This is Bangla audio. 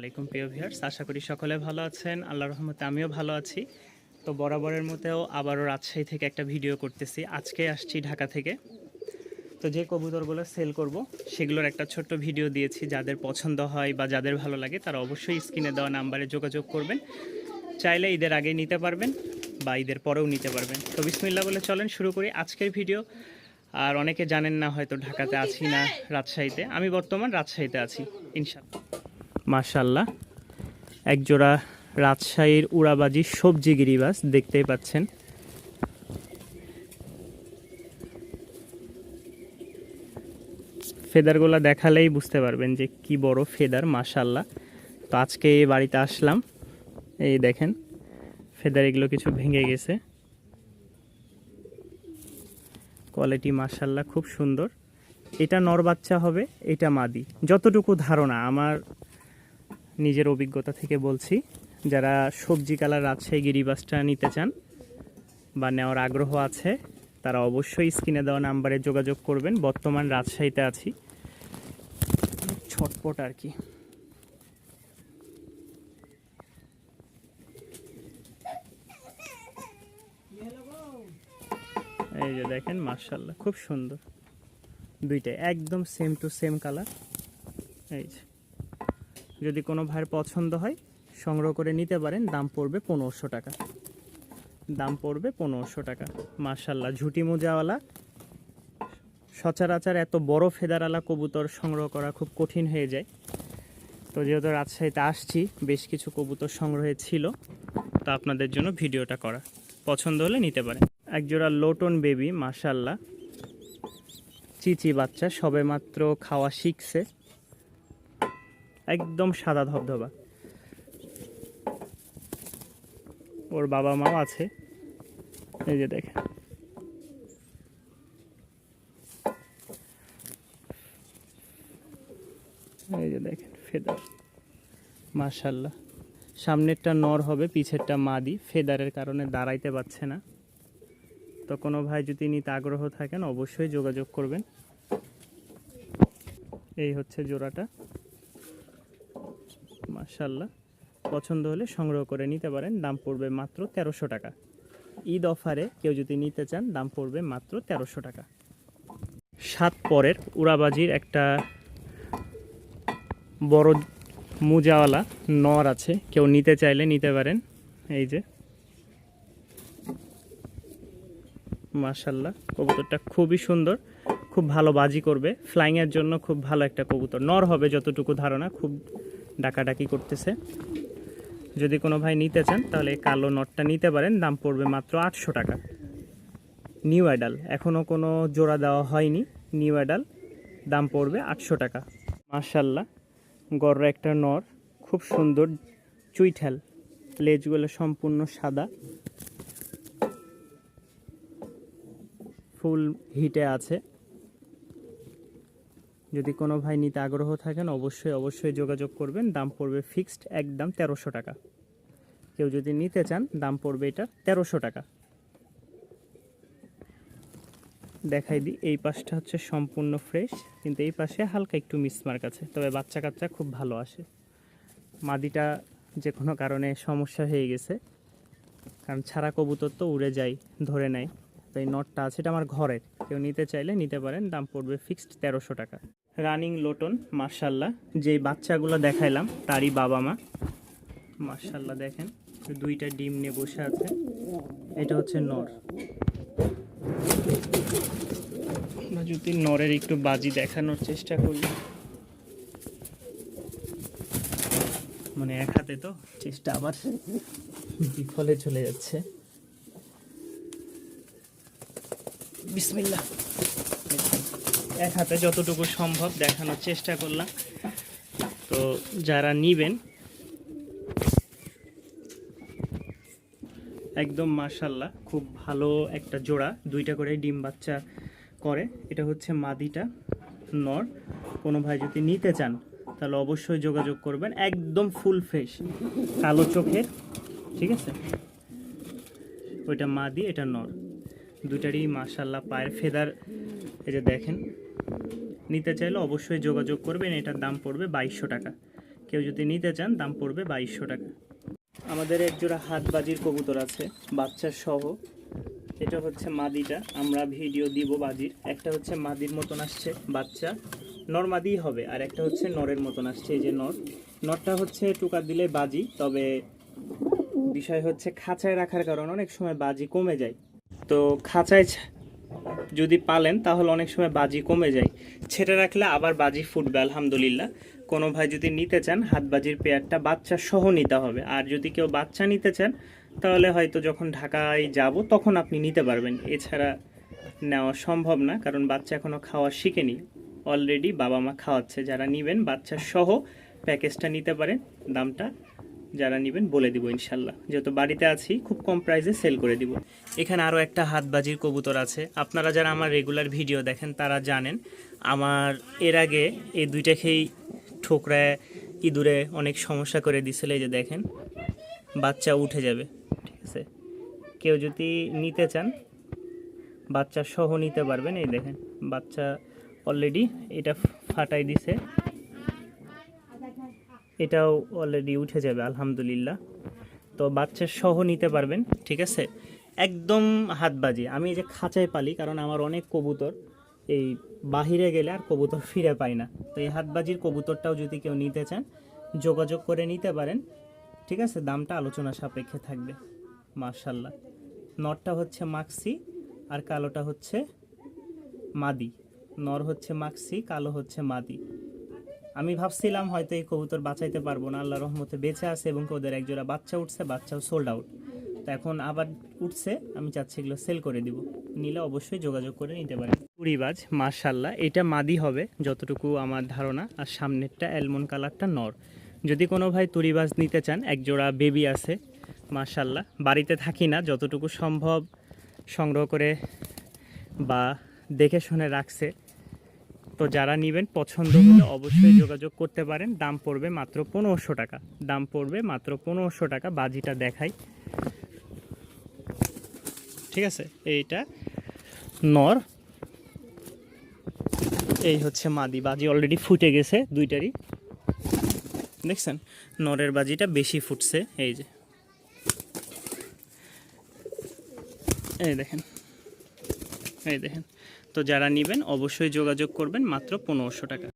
আলাইকুম, প্রিয় ভিউয়ার্স আশা করি সকলে ভালো আছেন। আল্লাহ রহমতে আমিও ভালো আছি। তো বরাবরের মতেও আবারও রাজশাহী থেকে একটা ভিডিও করতেছি। আজকে আসছি ঢাকা থেকে। তো যে কবুতরগুলো সেল করব, সেগুলোর একটা ছোট্ট ভিডিও দিয়েছি। যাদের পছন্দ হয় বা যাদের ভালো লাগে, তারা অবশ্যই স্ক্রিনে দেওয়া নাম্বারে যোগাযোগ করবেন। চাইলে ঈদের আগে নিতে পারবেন বা ঈদের পরেও নিতে পারবেন। তো বিসমিল্লা বলে চলেন শুরু করি আজকের ভিডিও আর অনেকে জানেন না হয়তো ঢাকাতে আছি না রাজশাহীতে। আমি বর্তমান রাজশাহীতে আছি ইনশাল্লাহ মাশাল্লাহ একজোড়া রাজশাহীর উড়াবাজি সবজি গিরিবাস দেখতেই পাচ্ছেন। ফেদারগুলো দেখালেই বুঝতে পারবেন যে কি বড় ফেদার মাশাল্লাহ তো আজকে এই বাড়িতে আসলাম। এই দেখেন, ফেদার এগুলো কিছু ভেঙে গেছে। কোয়ালিটি মাশাল্লাহ খুব সুন্দর। এটা নর বাচ্চা হবে, এটা মাদি। যতটুকু ধারণা, আমার নিজের অভিজ্ঞতা থেকে বলছি, যারা সবজি কালার রাজশাহী গিরিবাসটা নিতে চান বা নেওয়ার আগ্রহ আছে, তারা অবশ্যই স্ক্রিনে দেওয়া নাম্বারে যোগাযোগ করবেন। বর্তমান রাজশাহীতে আছি। ছটপট আর কি। এই যে দেখেন মার্শাল্লাহ খুব সুন্দর। দুইটাই, একদম সেম টু সেম কালার এই যে। যদি কোনো ভাইয়ের পছন্দ হয়, সংগ্রহ করে নিতে পারেন। দাম পড়বে পনেরোশো টাকা। দাম পড়বে পনেরোশো টাকা। মার্শাল্লাহ ঝুটি মোজাওয়ালা। সচরাচর এত বড় ফেদারালা কবুতর সংগ্রহ করা খুব কঠিন হয়ে যায়। তো যেহেতু রাজশাহীতে আসছি, বেশ কিছু কবুতর সংগ্রহে ছিল। তা আপনাদের জন্য ভিডিওটা করা। পছন্দ হলে নিতে পারেন। একজোড়া লোটন বেবি মাশাল্লাহ চিচি বাচ্চা সবে মাত্র খাওয়া শিখছে। একদম সাদা ধবধবা। ওর বাবা মাও আছে। এই যে দেখেন। এই যে দেখেন, ফেদার। মাশাল্লাহ সামনেরটা নর হবে, পিছেরটা মাদি। ফেদারের কারণে দাঁড়াইতে পারছে না। তো কোনো ভাই যদি নিতে আগ্রহ থাকেন, অবশ্যই যোগাযোগ করবেন। এই হচ্ছে জোড়াটা। মাশাল্লাহ পছন্দ হলে সংগ্রহ করে নিতে পারেন। দাম পড়বে মাত্র তেরোশো টাকা। ঈদ অফারে কেউ যদি নিতে চান, দাম পড়বে মাত্র তেরোশো টাকা। সাত পরের উড়াবাজির একটা বড় মুজাওয়ালা নর আছে। কেউ নিতে চাইলে নিতে পারেন। এই যে। মাশাল্লাহ কবুতরটা খুবই সুন্দর। খুব ভালো বাজি করবে। ফ্লাইংয়ের জন্য খুব ভালো একটা কবুতর। নর হবে যতটুকু ধারণা। খুব ডাকাডাকি করতেছে। যদি কোনো ভাই নিতে চান, তাহলে কালো নটটা নিতে পারেন। দাম পড়বে মাত্র আটশো টাকা। নিউ অ্যাডাল এখনও কোনো জোড়া দেওয়া হয়নি। নিউ অ্যাডাল, দাম পড়বে আটশো টাকা। মার্শাল্লাহ গড় একটা নর, খুব সুন্দর চুইঠাল। লেজগুলো সম্পূর্ণ সাদা। ফুল হিটে আছে। যদি কোনো ভাই নিতে আগ্রহ থাকেন, অবশ্যই অবশ্যই যোগাযোগ করবেন। দাম পড়বে ফিক্সড, একদম তেরোশো টাকা। কেউ যদি নিতে চান, দাম পড়বে এটা তেরোশো টাকা। দেখাই দিই, এই পাশটা হচ্ছে সম্পূর্ণ ফ্রেশ, কিন্তু এই পাশে হালকা একটু মিসমার্ক আছে। তবে বাচ্চা কাচ্চা খুব ভালো আসে। মাদিটা যে কোনো কারণে সমস্যা হয়ে গেছে। কারণ ছাড়া কবুতর তো উড়ে যায়, ধরে নেয়। তো এই নটটা আছে, এটা আমার ঘরের। কেউ নিতে চাইলে নিতে পারেন, দাম পড়বে ফিক্সড তেরোশো টাকা। রানিং লোটন মার্শাল্লাহ যেই বাচ্চাগুলো দেখাইলাম, তারই বাবা মা। মার্শাল্লাহ দেখেন, দুইটা ডিম নিয়ে বসে আছে। এটা হচ্ছে নর। যদি নরের একটু বাজি দেখানোর চেষ্টা করি। মানে এক হাতে তো, চেষ্টা আবার বিফলে চলে যাচ্ছে। বিসমিল্লাহ। এক হাতে যতটুকু সম্ভব দেখানোর চেষ্টা করলাম। তো যারা নিবেন, একদম মাশাল্লাহ, খুব ভালো একটা জোড়া, দুইটা করে ডিম বাচ্চা করে। এটা হচ্ছে মাদিটা নর। কোনো ভাই যদি নিতে চান, তাহলে অবশ্যই যোগাযোগ করবেন। একদম ফুল ফ্রেশ, কালো চোখের, ঠিক আছে? ওইটা মাদি, এটা নর। দুটারই মাশাল্লাহ পায়ের ফেদার। এই যে দেখেন নিতে চাইলে অবশ্যই যোগাযোগ করবেন, এটার দাম পড়বে বাইশশো টাকা। কেউ যদি নিতে চান, দাম পড়বে বাইশশো টাকা। আমাদের এক জোড়া হাত বাজির কবুতর আছে বাচ্চার সহ এটা হচ্ছে মাদিটা, আমরা ভিডিও দিব বাজির। একটা হচ্ছে মাদির মতন আসছে, বাচ্চা। নর মাদিই হবে, আর একটা হচ্ছে নরের মতন আসছে, এই যে নর। নরটা হচ্ছে টুকা দিলে বাজি, তবে বিষয় হচ্ছে খাঁচায় রাখার কারণে অনেক সময় বাজি কমে যায়। তো খাঁচায় যদি পালেন, তাহলে অনেক সময় বাজি কমে যায়। ছেড়ে রাখলে আবার বাজি ফুটবে, আলহামদুলিল্লাহ। কোনো ভাই যদি নিতে চান, হাত বাজির পেয়ারটা বাচ্চা সহ নিতে হবে। আর যদি কেউ বাচ্চা নিতে চান, তাহলে হয়তো যখন ঢাকায় যাব, তখন আপনি নিতে পারবেন। এছাড়া নেওয়া সম্ভব না, কারণ বাচ্চা এখনও খাওয়া শিখেনি। অলরেডি বাবা মা খাওয়াচ্ছে। যারা নেবেন, বাচ্চা সহ প্যাকেজটা নিতে পারেন। দামটা যারা নেবেন বলে দিব ইনশাল্লাহ। যেহেতু বাড়িতে আছি, খুব কম প্রাইসে সেল করে দিব। এখানে আরও একটা হাতবাজির কবুতর আছে। আপনারা যারা আমার রেগুলার ভিডিও দেখেন, তারা জানেন, আমার এর আগে এই দুইটা খেয়েই ঠোকরায় ইঁদুরে অনেক সমস্যা করে দিছিল, এই যে দেখেন, বাচ্চা উঠে যাবে, ঠিক আছে? কেউ যদি নিতে চান, বাচ্চা সহ নিতে পারবেন, এই দেখেন, বাচ্চা অলরেডি এটা ফাটাই দিছে। এটাও অলরেডি উঠে যাবে, আলহামদুলিল্লাহ। তো বাচ্চা সহ নিতে পারবেন, ঠিক আছে? একদম হাত হাতবাজি আমি এই যে খাঁচায় পালি, কারণ আমার অনেক কবুতর, এই বাহিরে গেলে আর কবুতর ফিরে পাই না। তো এই হাতবাজির কবুতরটাও যদি কেউ নিতে চান, যোগাযোগ করে নিতে পারেন, ঠিক আছে? দামটা আলোচনা সাপেক্ষে থাকবে মার্শাল্লাহ নরটা হচ্ছে মাক্সি, আর কালোটা হচ্ছে মাদি। নর হচ্ছে মাক্সি, কালো হচ্ছে মাদি। আমি ভাবছিলাম হয়তো এই কবুতর বাঁচাইতে পারব না আল্লাহ রহমতে বেঁচে আছে এবং ওদের একজোড়া বাচ্চা উঠছে, বাচ্চাও সোল্ড আউট তো এখন আবার উঠছে, আমি চাচ্ছি এগুলো সেল করে দিব। নিলে অবশ্যই যোগাযোগ করে নিতে পারেন। কুড়িবাজ মার্শাল্লাহ এটা মাদি হবে, যতটুকু আমার ধারণা, আর সামনেরটা অ্যালমন কালারটা নর। যদি কোনো ভাই তুরিবাজ নিতে চান এক জোড়া বেবি আছে মার্শাল্লাহ বাড়িতে থাকি না, যতটুকু সম্ভব সংগ্রহ করে বা দেখে শুনে রাখছে তো যারা নেবেন পছন্দ হলে অবশ্যই যোগাযোগ করতে পারেন। দাম পড়বে মাত্র পনেরোশো টাকা। দাম পড়বে মাত্র পনেরোশো টাকা। বাজিটা দেখাই। ঠিক আছে? এইটা নর। এই হচ্ছে মাদি। বাজি অলরেডি ফুটে গেছে দুইটারই। দেখছেন? নরের বাজিটা বেশি ফুটছে। এই যে। এই দেখেন। এই দেখেন। তো যারা নেবেন অবশ্যই যোগাযোগ করবেন মাত্র পনেরোশো টাকা।